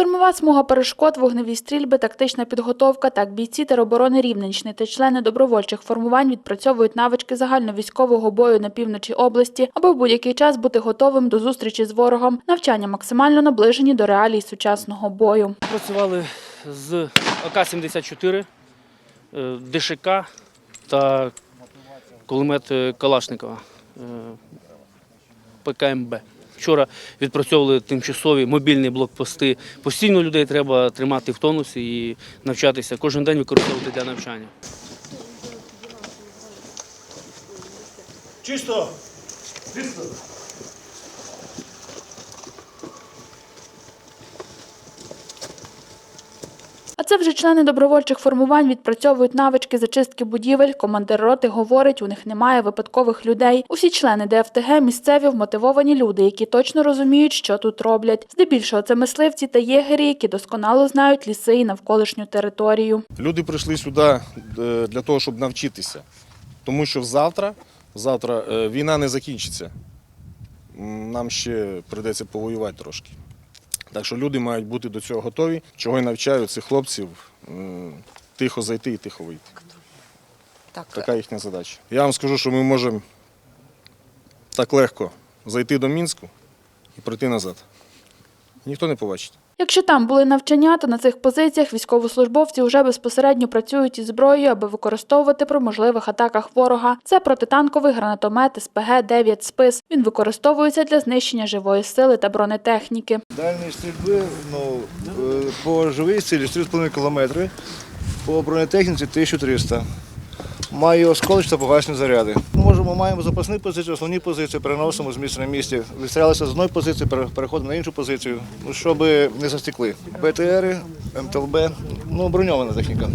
Штурмова смуга перешкод, вогневі стрільби, тактична підготовка. Так бійці тероборони Рівненщини та члени добровольчих формувань відпрацьовують навички загальновійськового бою на півночі області, аби в будь-який час бути готовим до зустрічі з ворогом. Навчання максимально наближені до реалій сучасного бою. Працювали з АК-74, е, ДШК та кулемет е, Калашникова е, ПКМБ. Вчора відпрацьовували тимчасові мобільні блокпости. Постійно людей треба тримати в тонусі і навчатися кожен день використовувати для навчання. Чисто! Чисто! А це вже члени добровольчих формувань відпрацьовують навички зачистки будівель. Командир роти говорить, у них немає випадкових людей. Усі члени ДФТГ – місцеві вмотивовані люди, які точно розуміють, що тут роблять. Здебільшого це мисливці та єгері, які досконало знають ліси і навколишню територію. Люди прийшли сюди е, для того, щоб навчитися. Тому що завтра, завтра е, війна не закінчиться. Нам ще прийдеться повоювати трошки. Так що люди мають бути до цього готові, чого й навчаю цих хлопців тихо зайти і тихо вийти. Так, Така їхня задача. Я вам скажу, що ми можемо так легко зайти до Мінську і прийти назад. Ніхто не побачить. Якщо там були навчання, то на цих позиціях військовослужбовці вже безпосередньо працюють із зброєю, аби використовувати при можливих атаках ворога. Це протитанковий гранатомет СПГ-9 «Спис». Він використовується для знищення живої сили та бронетехніки. Дальність стрільби ну, е, по живій силі 4,5 км, по бронетехніці 1300. Має осколочні та погасні заряди. Можемо, маємо запасні позиції, основні позиції, переносимо з місця на місці. Відстрілялися з одної позиції, переходимо на іншу позицію, ну, щоб не застекли. БТРи, МТЛБ, ну, броньована техніка.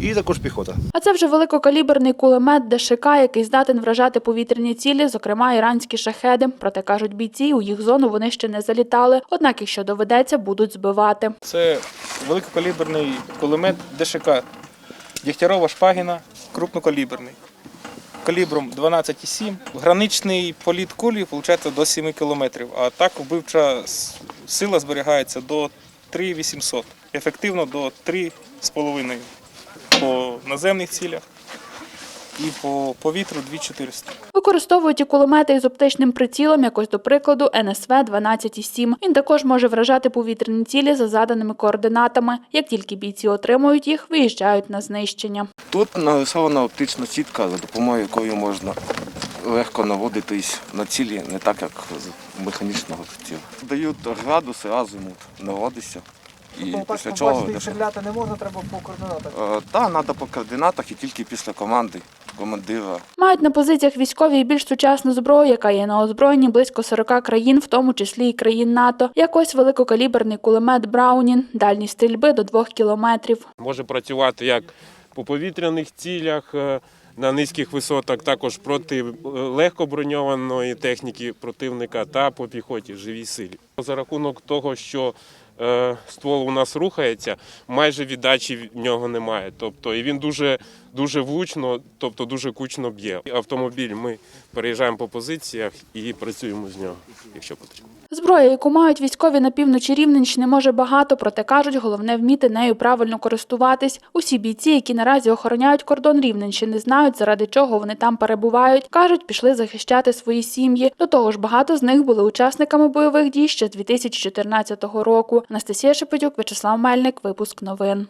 І також піхота. А це вже великокаліберний кулемет ДШК, який здатен вражати повітряні цілі, зокрема іранські шахеди. Проте кажуть бійці, у їх зону вони ще не залітали. Однак, якщо доведеться, будуть збивати. Це великокаліберний кулемет ДШК Дігтярова Шпагіна, крупнокаліберний. Калібром 12,7. Граничний політ кулі виходить до 7 км, а так вбивча сила зберігається до 3,800. Ефективно до 3,5 по наземних цілях і по повітрю 2,400. Використовують і кулемети із оптичним прицілом, якось до прикладу НСВ 12,7. Він також може вражати повітряні цілі за заданими координатами. Як тільки бійці отримують їх, виїжджають на знищення. Тут нарисована оптична сітка, за допомогою якої можна легко наводитись на цілі, не так як з механічного ціла. Дають градуси, азимут, наводишся. І після чого і стріляти не можна, треба по координатах. Так, треба по координатах і тільки після команди командира. Мають на позиціях військові і більш сучасну зброю, яка є на озброєнні близько 40 країн, в тому числі і країн НАТО. Якось великокаліберний кулемет Браунін, дальність стрільби до 2 кілометрів. може працювати як по повітряних цілях е, на низьких висотах, також проти е, легкоброньованої техніки противника та по піхоті живій силі. За рахунок того, що е, ствол у нас рухається, майже віддачі в нього немає. Тобто і він дуже, дуже влучно, тобто дуже кучно б'є. Автомобіль ми переїжджаємо по позиціях і працюємо з нього, якщо потрібно. Зброя, яку мають військові на півночі Рівненщини, може багато, проте кажуть, головне вміти нею правильно користуватись. Усі бійці, які наразі охороняють кордон Рівненщини, знають, заради чого вони там перебувають. кажуть, пішли захищати свої сім'ї. До того ж, багато з них були учасниками бойових дій ще з 2014 року. Анастасія Шепетюк, Вячеслав Мельник, випуск новин.